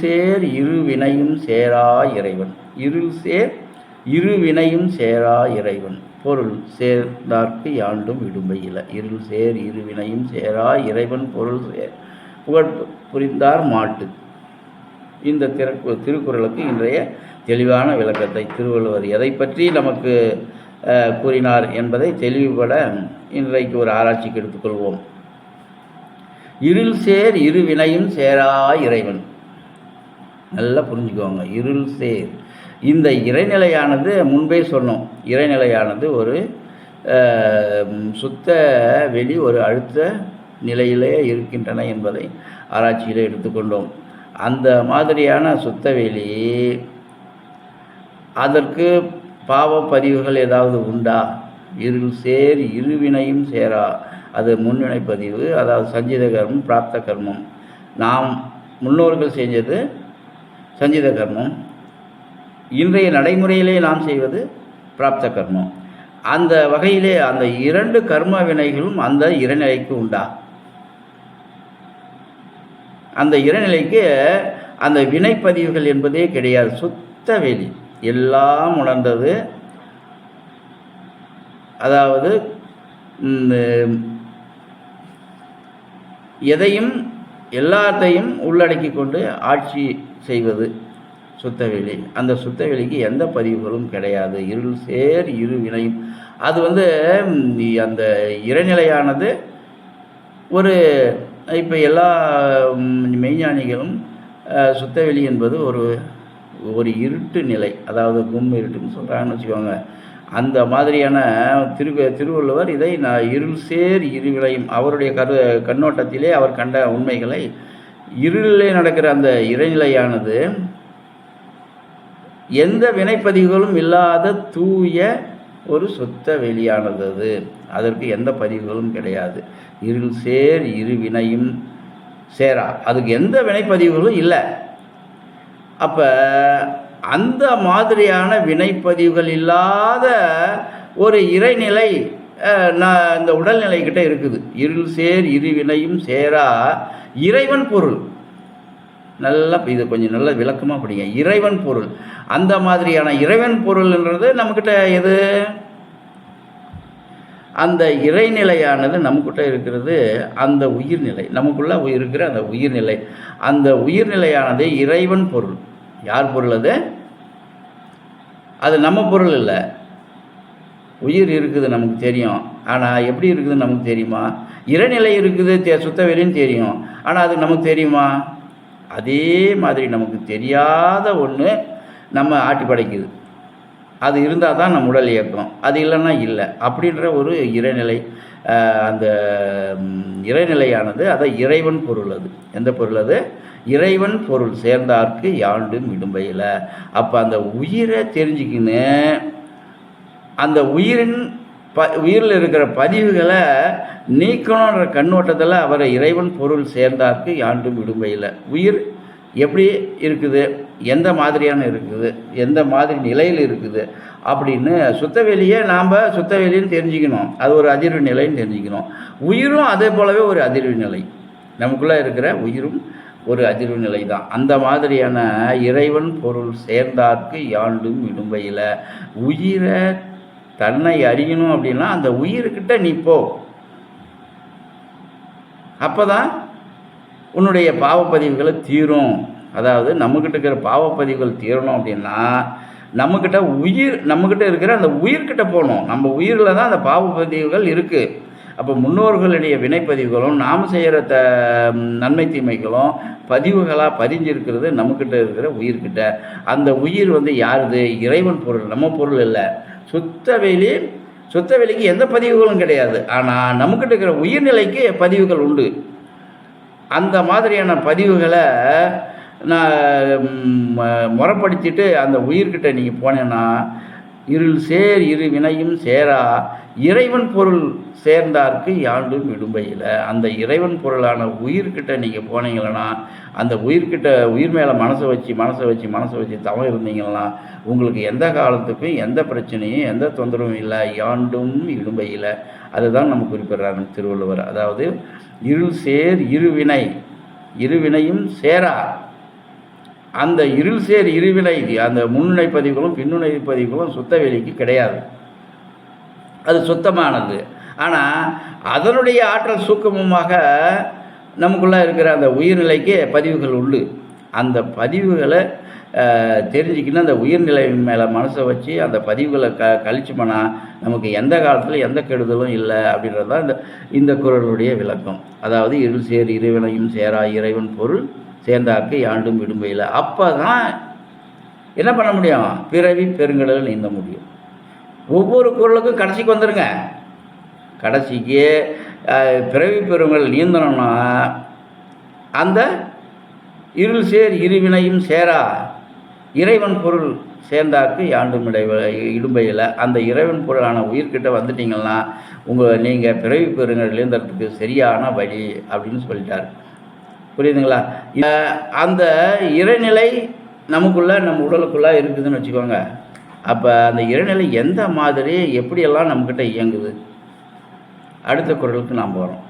சேர் இரு வினையும் சேரா இறைவன். இருள் சேர் இரு வினையும் சேரா இறைவன். பொருள் சேர்ந்தார்க்கு யாண்டும் இடும்பையில இருள் சேர் இரு வினையும் சேரா இறைவன் பொருள் சேர் புகழ் புரிந்தார் மாட்டு. இந்த திறக்கு திருக்குறளுக்கு இன்றைய தெளிவான விளக்கத்தை திருவள்ளுவர் எதை பற்றி நமக்கு கூறினார் என்பதை தெளிவுபட இன்றைக்கு ஒரு ஆராய்ச்சிக்கு எடுத்துக்கொள்வோம். இருள் சேர் இரு வினையும் சேரா இறைவன். நல்லா புரிஞ்சுக்கோங்க. இருள் சேர். இந்த இறைநிலையானது முன்பே சொன்னோம். இறைநிலையானது ஒரு சுத்த வெளி ஒரு அழுத்த நிலையிலே இருக்கின்றன என்பதை ஆராய்ச்சியில் எடுத்துக்கொண்டோம். அந்த மாதிரியான சுத்த வெளி அதற்கு பாவ பதிவுகள் ஏதாவது உண்டா? இருள் சேர் இருவினையும் சேரா? அது முன்வினை பதிவு அதாவது சஞ்சித கர்மம் பிராப்த கர்மம். நாம் முன்னோர்கள் செஞ்சது சஞ்சித கர்மம் இன்றைய நடைமுறையிலே நாம் செய்வது பிராப்த கர்மம். அந்த வகையிலே அந்த இரண்டு கர்ம வினைகளும் அந்த இறைநிலைக்கு உண்டா? அந்த இறைநிலைக்கு அந்த வினைப்பதிவுகள் என்பதே கிடையாது. சுத்த வெளி எல்லாம் உணர்ந்தது. அதாவது எதையும் எல்லாத்தையும் உள்ளடக்கி கொண்டு ஆட்சி செய்வது சுத்தவெளி அந்த சுத்தவெளிக்கு எந்த பதிவுகளும் கிடையாது. இருள் சேர் இரு வினையும் அது வந்து அந்த இறைநிலையானது ஒரு இப்போ எல்லா மெய்ஞானிகளும் சுத்தவெளி என்பது ஒரு ஒரு இருட்டு நிலை. அதாவது கும் இருட்டுன்னு சொல்கிறாங்கன்னு வச்சுக்கோங்க. அந்த மாதிரியான திரு திருவள்ளுவர் இதை நான் இருள் சேர் இருவிளையும் அவருடைய கரு கண்ணோட்டத்திலே அவர் கண்ட உண்மைகளை இருளிலே நடக்கிற அந்த இறைநிலையானது எந்த வினைப்பதிவுகளும் இல்லாத தூய ஒரு சுத்த வெளியானது அது அதற்கு எந்த பதிவுகளும் கிடையாது. இருள் சேர் இரு வினையும் சேரா. அதுக்கு எந்த வினைப்பதிவுகளும் இல்லை. அப்போ அந்த மாதிரியான வினைப்பதிவுகள் இல்லாத ஒரு இறைநிலை நான் இந்த உடல்நிலைக்கிட்ட இருக்குது. இருள் சேர் இருவினையும் சேரா. இறைவன் பொருள். நல்லா இதை கொஞ்சம் நல்லா விளக்கமாக படிங்க. இறைவன் பொருள். அந்த மாதிரியான இறைவன் பொருள்ன்றது நம்மக்கிட்ட எது? அந்த இறைநிலையானது நம்மக்கிட்ட இருக்கிறது அந்த உயிர்நிலை. நமக்குள்ளே இருக்கிற அந்த உயிர்நிலை. அந்த உயிர்நிலையானது இறைவன் பொருள். யார் பொருள் அது? அது நம்ம பொருள் இல்லை. உயிர் இருக்குது நமக்கு தெரியும். ஆனால் எப்படி இருக்குதுன்னு நமக்கு தெரியுமா? இறைநிலை இருக்குது தே சுத்தவெளின்னு தெரியும். ஆனால் அது நமக்கு தெரியுமா? அதே மாதிரி நமக்கு தெரியாத ஒன்று நம்ம ஆட்டி படைக்குது. அது இருந்தால் தான் நம்ம உடல் இயக்கம். அது இல்லைன்னா இல்லை. அப்படின்ற ஒரு இறைநிலை அந்த இறைநிலையானது அதை இறைவன் பொருள் அது. எந்த பொருள் அது? இறைவன் பொருள் சேர்ந்தார்க்கு யாண்டும் இடும்பையில் அப்போ அந்த உயிரை தெரிஞ்சுக்கின்னு அந்த உயிரின் ப உயிரில் இருக்கிற பதிவுகளை நீக்கணுன்ற கண்ணோட்டத்தில் அவரை இறைவன் பொருள் சேர்ந்தார்க்கு யாண்டும் விடுமையில் உயிர் எப்படி இருக்குது? எந்த மாதிரியான இருக்குது? எந்த மாதிரி நிலையில் இருக்குது? அப்படின்னு சுத்தவெளியை நாம் சுத்தவெளின்னு தெரிஞ்சுக்கணும். அது ஒரு அதிர்வு நிலைன்னு தெரிஞ்சுக்கணும். உயிரும் அதே போலவே ஒரு அதிர்வு நிலை. நமக்குள்ளே இருக்கிற உயிரும் ஒரு அதிர்வு நிலை தான் அந்த மாதிரியான இறைவன் பொருள் சேர்ந்தார்க்கு யாண்டும் விடும்பையில். உயிரை தன்னை அறியணும் அப்படின்னா அந்த உயிர்கிட்ட நீ போ. அப்போ தான் உன்னுடைய பாவப்பதிவுகளை தீரும். அதாவது நம்மக்கிட்ட இருக்கிற பாவப்பதிவுகள் தீரணும் அப்படின்னா நம்மக்கிட்ட உயிர் நம்மக்கிட்ட இருக்கிற அந்த உயிர்கிட்ட போகணும். நம்ம உயிரில் தான் அந்த பாவப்பதிவுகள் இருக்குது அப்போ முன்னோர்களுடைய வினைப்பதிவுகளும் நாம் செய்கிற த நன்மை தீமைகளும் பதிவுகளாக பதிஞ்சிருக்கிறது நம்மக்கிட்ட இருக்கிற உயிர்கிட்ட. அந்த உயிர் வந்து யாருது? இறைவன் பொருள். நம்ம பொருள் இல்லை. சுத்த வெளி சுத்த வெளிக்கு எந்த பதிவுகளும் கிடையாது. ஆனால் நம்மக்கிட்ட இருக்கிற உயிர்நிலைக்கு பதிவுகள் உண்டு. அந்த மாதிரியான பதிவுகளை நான் ம- முறைப்படுத்திட்டு அந்த உயிர்கிட்ட நீங்கள் போனேன்னா இருள் சேர் இரு வினையும் சேரா. இறைவன் பொருள் சேர்ந்தார்க்கு யாண்டும் இடும்பையில் அந்த இறைவன் பொருளான உயிர்கிட்ட நீங்கள் போனீங்கன்னா அந்த உயிர்கிட்ட உயிர் மேலே மனசை வச்சு மனசை வச்சு மனசை வச்சு தவம் இருந்தீங்கன்னா உங்களுக்கு எந்த காலத்துக்கும் எந்த பிரச்சனையும் எந்த தொந்தரவும் இல்லை. யாண்டும் இடும்பையில் அதுதான் நம்ம குறிப்பிடுறாரு திருவள்ளுவர். அதாவது இருள் சேர் இருவினை இருவினையும் சேரா. அந்த இருள் சேர் இருவினை அந்த முன்னுணை பதிவுகளும் பின்னுணை பதிவுகளும் சுத்த வெளிக்கு கிடையாது. அது சுத்தமானது. ஆனால் அதனுடைய ஆற்றல் சூக்கமமாக நமக்குள்ளே இருக்கிற அந்த உயிர்நிலைக்கு பதிவுகள் உண்டு. அந்த பதிவுகளை அஹ், தெரிஞ்சுக்கின்னு அந்த உயிர்நிலையின் மேலே மனசை வச்சு அந்த பதிவுகளை க கழிச்சோம்னா நமக்கு எந்த காலத்தில் எந்த கெடுதலும் இல்லை அப்படின்றது தான் இந்த இந்த குரலுடைய விளக்கம். அதாவது இருள் சேர் இறைவனையும் சேரா இறைவன் பொருள். சேர்ந்தாக்கு யாண்டும் விடும்பையில். அப்போ தான் என்ன பண்ண முடியும்? பிறவி பெருங்கடல் நீந்த முடியும். ஒவ்வொரு குரலுக்கும் கடைசிக்கு வந்துடுங்க கடைசிக்கு பிறவி பெருங்கல் நீந்தணும்னா அந்த இருள் சேர் இருவினையும் சேரா. இறைவன் பொருள் சேர்ந்தாக்கு யாண்டும் இடை இடும்பையில் அந்த இறைவன் பொருளான உயிர்கிட்ட வந்துட்டீங்கன்னா உங்கள் நீங்கள் பிறவி பெருங்கல் நீந்தறதுக்கு சரியான வழி அப்படின்னு சொல்லிட்டார். புரியுதுங்களா? அந்த இறைநிலை நமக்குள்ளே நம்ம உடலுக்குள்ளே இருக்குதுன்னு வச்சுக்கோங்க. அப்போ அந்த இறைநிலை எந்த மாதிரி எப்படியெல்லாம் நம்மக்கிட்ட இயங்குது? அடுத்த குரலுக்கு நாம் போகிறோம்